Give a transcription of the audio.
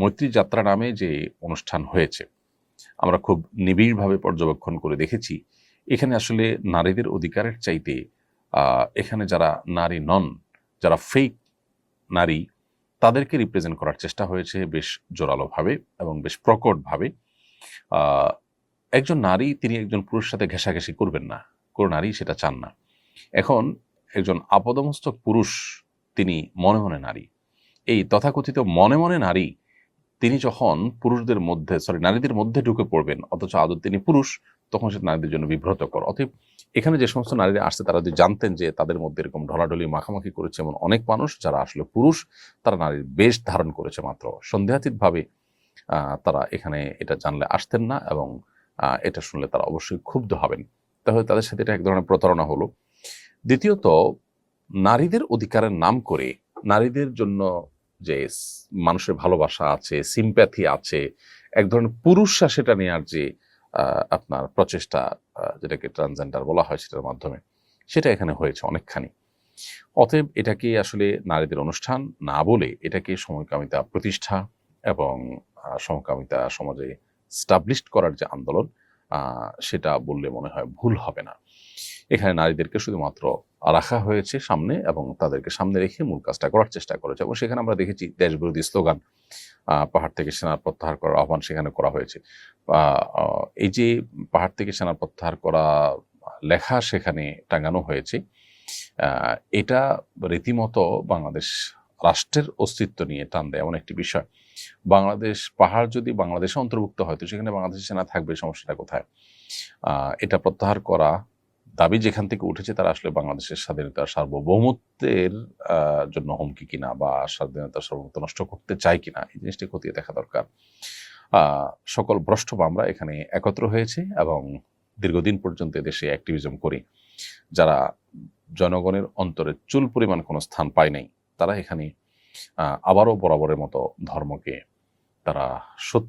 মৈত্রী যাত্রা নামে যে অনুষ্ঠান হয়েছে, আমরা খুব নিবিড়ভাবে পর্যবেক্ষণ করে দেখেছি। এখানে আসলে নারীদের অধিকারের চাইতে এখানে যারা নারী নন, যারা ফেক নারী, তাদেরকে রিপ্রেজেন্ট করার চেষ্টা হয়েছে বেশ জোরালোভাবে এবং বেশ প্রকটভাবে। একজন নারী, তিনি একজন পুরুষের সাথে ঘেঁষাঘেঁষি করবেন না, কোনো নারী সেটা চান না। এখন একজন আপদমস্তক পুরুষ, তিনি মনে মনে নারী। এই তথাকথিত মনে মনে নারী তিনি যখন পুরুষদের মধ্যে সরি নারীদের মধ্যে ঢুকে পড়বেন, অথচ আদৌ তিনি পুরুষ, তখন সেটা নারীদের জন্য বিব্রতকর। অতএব এখানে যে সমস্ত নারীরা আসছে, তারা যদি জানতেন যে তাদের মধ্যে এরকম ঢলাঢলি, মাখামাখি করেছে এমন অনেক মানুষ, যারা আসলে পুরুষ, তারা নারীর বেশ ধারণ করেছে মাত্র। সন্দেহাতীতভাবে তারা এখানে এটা জানলে আসতেন না এবং এটা শুনলে তারা অবশ্যই ক্ষুব্ধ হবেন। তাহলে তাদের সাথে এটা এক ধরনের প্রতারণা হলো। দ্বিতীয়ত, নারীদের অধিকারের নাম করে, নারীদের জন্য যে মানুষের ভালোবাসা আছে সিম্প্যাথি আছে, এক ধরনের পুরুষরা সেটা নেওয়ার যে আপনার প্রচেষ্টা যেটাকে ট্রান্সজেন্ডার বলা হয় সেটার মাধ্যমে, সেটা এখানে হয়েছে অনেকখানি। অতএব এটাকে আসলে নারীদের অনুষ্ঠান না বলে এটাকে সমকামিতা প্রতিষ্ঠা এবং সমকামিতা সমাজে স্টাবলিশড করার যে আন্দোলন সেটা বললে মনে হয় ভুল হবে না। এখানে নারীদেরকে শুধুমাত্র রাখা হয়েছে সামনে এবং তাদেরকে সামনে রেখে মূল কাজটা করার চেষ্টা করেছে এবং সেখানে আমরা দেখেছি দেশবিরোধী স্লোগান পাহাড় থেকে সেনা প্রত্যাহার করার আহ্বান সেখানে করা হয়েছে। এই যে পাহাড় থেকে সেনা প্রত্যাহার করা লেখা সেখানে টাঙানো হয়েছে। এটা রীতিমতো বাংলাদেশ রাষ্ট্রের অস্তিত্ব নিয়ে টান দেয় এমন একটি বিষয়। বাংলাদেশ পাহাড় যদি বাংলাদেশে অন্তর্ভুক্ত হয়, তো সেখানে বাংলাদেশের সেনা থাকবে, সমস্যাটা কোথায়? এটা প্রত্যাহার করা দাবি যেখান থেকে উঠেছে, তারা আসলে বাংলাদেশের স্বাধীনতার সার্বভৌমত্বের জন্য হুমকি কিনা বা স্বাধীনতার সার্বভৌমত্ব নষ্ট করতে চায় কিনা, এই জিনিসটি খতিয়ে দেখা দরকার। সকল ভ্রষ্ট আমরা এখানে একত্র হয়েছে এবং দীর্ঘদিন পর্যন্ত দেশে অ্যাক্টিভিজম করি। যারা জনগণের অন্তরে চুল পরিমাণ কোনো স্থান পায় নাই তারা এখানে আবারও বরাবরের মতো ধর্মকে তারা সত্য